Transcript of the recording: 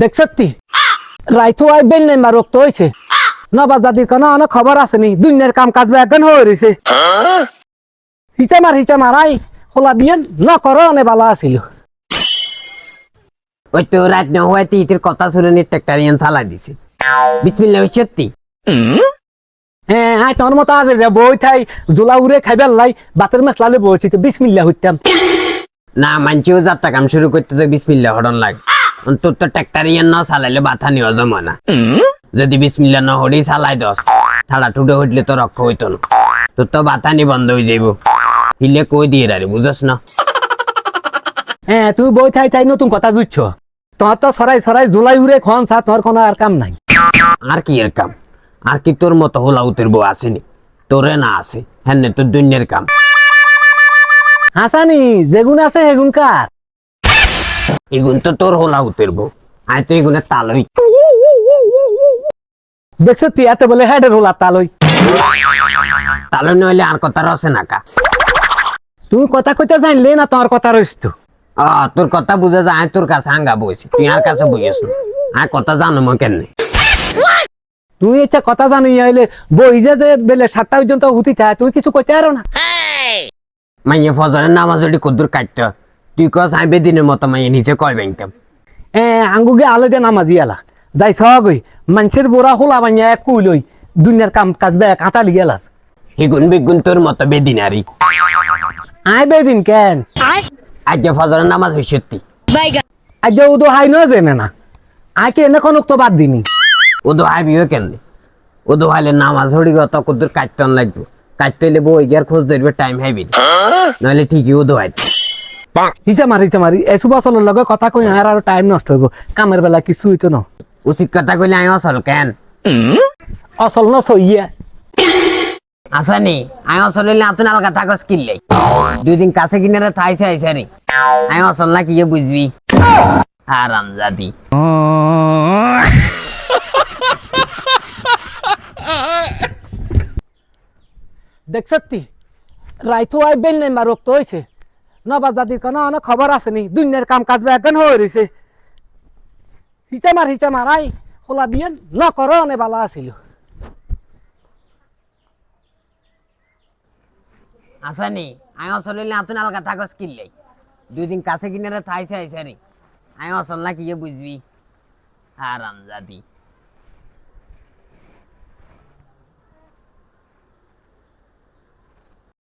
দেখছতি রাইতো আইবেন নাই মা রক্ত হইছে। নবাব দাদির কোনো অনেক খবর আছে নি দুনিয়ার কাম কাজ একজন হয়ে রইছে। হিচা মার হিচা মারাই খোলা বিয়েন ন করো অনে বালা আছিল। ওই তো রাত না কথা শুনে নি ট্রাক্টরিয়ান চালা দিছে। বিসমিল্লাহ সত্যি? হ্যাঁ হ্যাঁ তোর মতো আছে রে বই থাই জোলা উড়ে খাইবার লাই বাতের মাছ লালে বইছি তো বিসমিল্লা হইতাম। না মানছিও যাত্রা কাম শুরু করতে তো বিসমিল্লাহ হরণ লাগে। তোর তো ট্রাক্টরিয়ান না চালাইলে বাথা নিও জমা না যদি বিসমিল্লাহ না হরি চালাই দস ঠাড়া টুটে হইলে তো রক্ষ হইতো না তোর তো বাতানি বন্ধ হয়ে যাইব। হিলে কই দিয়ে রে বুঝস না? হ্যাঁ তুই বই থাই তাই নতুন কথা জুচ্ছ তোমার তো সরাই সরাই জোলাই উড়ে খন সা তোর কোনো আর কাম নাই। আর কি এর কাম? আর কি তোর মতো হোলা উতের বউ আসেনি তোরে না আছে হ্যাঁ তোর দুনিয়ার কাম। হাসানি যেগুন আছে সেগুন কার এগুন তো তোর হোলা উতের বউ। আয় তো এগুনের তালই। দেখছ তুই এত বলে হেডের হলা তালই। তালই নইলে আর কথা রসে নাকা তুই কথা কইতে জানলে না তোমার কথা রইস তো? তোর কথা বুঝে যায় তোর কাছে হাঙ্গা বইছি। তুই আর কাছে বইস না। আর কথা জানো মা কেন তুই ইচ্ছা কথা জানি আইলে বই যে যে বেলে সাতটা পর্যন্ত হুতি থাকে তুই কিছু কইতে আরও না। মাইয়ে ফজরের নামাজ ওটি কদ্দুর কাটতে তুই কস আই বেদিনের মতো মাইয়ে নিচে কয় ব্যাংকাম এ আঙ্গুগে আলো দিয়ে নামাজি আলা। যাই সগই মানুষের বোরা হোলা বানিয়া এক কুইলই দুনিয়ার কাম কাজ বে কাঁটা লিগেলা হিগুন বিগুন তোর মতো বেদিনারি আই বেদিন কেন? আজ যে ফজরের নামাজ হই সত্যি। আজ উদো হাই নয় জেনে না আই কে এনে কোনো তো বাদ দিনি। ওদো আইবিও কেন ওদো হাইলে নামাজ হড়ি গত কদ্দুর কাটতন লাগবে। কাটতে হইলে বই গিয়ার খোঁজ ধরবে টাইম হাইবি নইলে ঠিকই ওদো আই হিসা মারি হিসা মারি। এসু বছরের লগে কথা কই আর আর টাইম নষ্ট হইব কামের বেলা কিছু হইতো না? উচিত কথা কইলে আই অসল কেন? অসল ন সইয়া আসানি আই অসল হইলে আতুন আলগা থাকস কিনলে দুই দিন কাছে কিনারে থাইছে আইছে আই অসল না কি বুঝবি? আরাম জাদি দেখছতি রাইতো আইবেন নাই মা রক্ত হইছে নবাব দাদির কোনো অনেক খবর আছে নি? দুনিয়ার কাম কাজ একজন হয়ে রইছে। হিচা মার, হিচা মারাই খোলা বিয়েন ন করো অনে বালা আছিল আসানি আই অসল হইলে আতুন আলগা থাকস কিনলে। দুই দিন কাছে কিনারে থাইছে, আইছে রে আই অসল না কি বুঝবি। আরাম জাদি